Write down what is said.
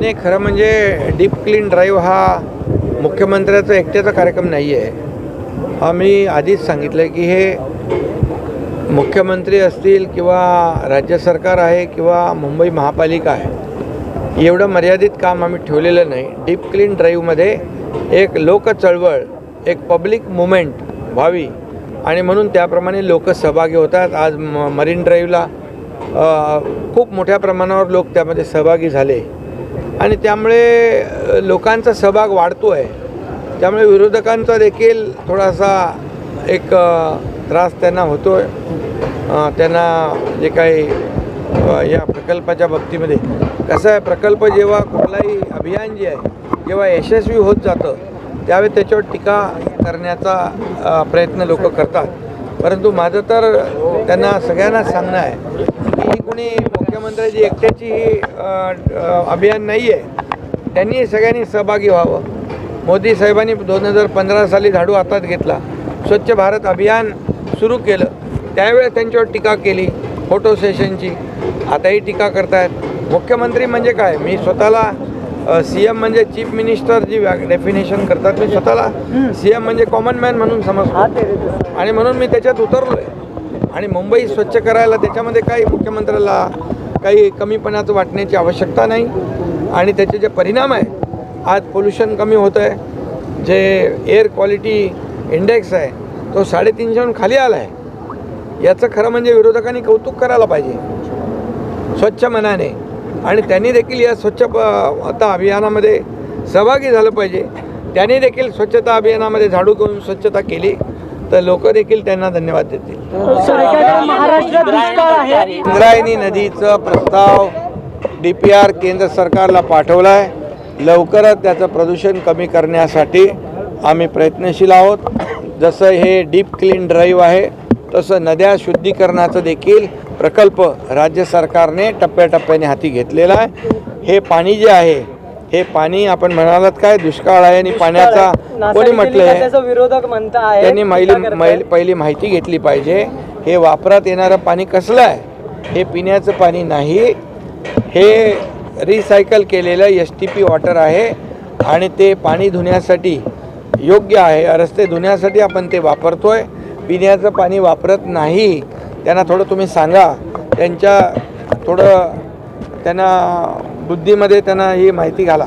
नाही खरं म्हणजे डीप क्लीन ड्राईव्ह हा मुख्यमंत्र्याचा एकट्याचा कार्यक्रम नाही आहे हा मी आधीच सांगितलं की हे मुख्यमंत्री असतील किंवा राज्य सरकार आहे किंवा मुंबई महापालिका आहे एवढं मर्यादित काम आम्ही ठेवलेलं नाही. डीप क्लीन ड्राईव्हमध्ये एक लोक चळवळ एक पब्लिक मुवमेंट व्हावी आणि म्हणून त्याप्रमाणे लोक सहभागी होतात. आज म मरीन ड्राईव्हला खूप मोठ्या प्रमाणावर लोक त्यामध्ये सहभागी झाले. आणि त्यामुळे लोकांचा सहभाग वाढतो आहे त्यामुळे विरोधकांचा देखील थोडासा एक त्रास त्यांना होतो आहे त्यांना जे काही या प्रकल्पाच्या बाबतीमध्ये. कसं आहे प्रकल्प जेव्हा कुठलाही अभियान जे आहे जेव्हा यशस्वी होत जातं त्यावेळी त्याच्यावर टीका करण्याचा प्रयत्न लोक करतात. परंतु माझं तर त्यांना सगळ्यांना सांगणं आहे की ही कोणी मुख्यमंत्र्याची एकट्याची ही अभियान नाही आहे त्यांनी सगळ्यांनी सहभागी व्हावं. मोदी साहेबांनी दोन हजार पंधरा साली झाडू हातात घेतला. स्वच्छ भारत अभियान सुरू केलं. त्यावेळेस त्यांच्यावर टीका केली फोटो सेशनची आताही टीका करतायत. मुख्यमंत्री म्हणजे काय? मी स्वतःला सी एम म्हणजे चीफ मिनिस्टर जी डेफिनेशन करतात मी स्वतःला सी एम म्हणजे कॉमन मॅन म्हणून समजतो. आणि म्हणून मी त्याच्यात उतरलो आहे आणि मुंबई स्वच्छ करायला त्याच्यामध्ये काही मुख्यमंत्र्याला काही कमीपणाचं वाटण्याची आवश्यकता नाही. आणि त्याचे जे परिणाम आहे आज पोल्युशन कमी होतं आहे जे एअर क्वालिटी इंडेक्स आहे तो साडेतीनशेहून खाली आला आहे याचं खरं म्हणजे विरोधकांनी कौतुक करायला पाहिजे. स्वच्छ मनाने. आणि त्यांनी देखील या स्वच्छ प आता अभियानामध्ये सहभागी झालं पाहिजे. त्यांनी देखील स्वच्छता अभियानामध्ये झाडू घेऊन स्वच्छता केली. तर लोक देखील त्यांना धन्यवाद देतील. इंद्रायणी नदीचं प्रस्ताव डी पी आर केंद्र सरकारला पाठवला आहे लवकरच त्याचं प्रदूषण कमी करण्यासाठी आम्ही प्रयत्नशील आहोत. जसं हे डीप क्लीन ड्राईव्ह आहे तसं नद्या शुद्धीकरणाचं देखील प्रकल्प राज्य सरकारने टप्प्याटप्प्याने हाती घेतलेला आहे. हे पाणी जे आहे हे पाणी आपण म्हणालात काय? दुष्काळ आहे आणि पाण्याचा कोणी म्हटलं आहे त्याचा विरोधक म्हणता आहे त्यांनी महिली पहिली माहिती घेतली पाहिजे. हे वापरात येणारं पाणी कसलं आहे? हे पिण्याचं पाणी नाही. हे रिसायकल केलेलं एस टी पी वॉटर आहे आणि ते पाणी धुण्यासाठी योग्य आहे. रस्ते धुण्यासाठी आपण ते वापरतोय. पिण्याचं पाणी वापरत नाही. त्यांना थोडं तुम्ही सांगा. त्यांच्या थोडं त्यांना बुद्धीमध्ये त्यांना ही माहिती घाला.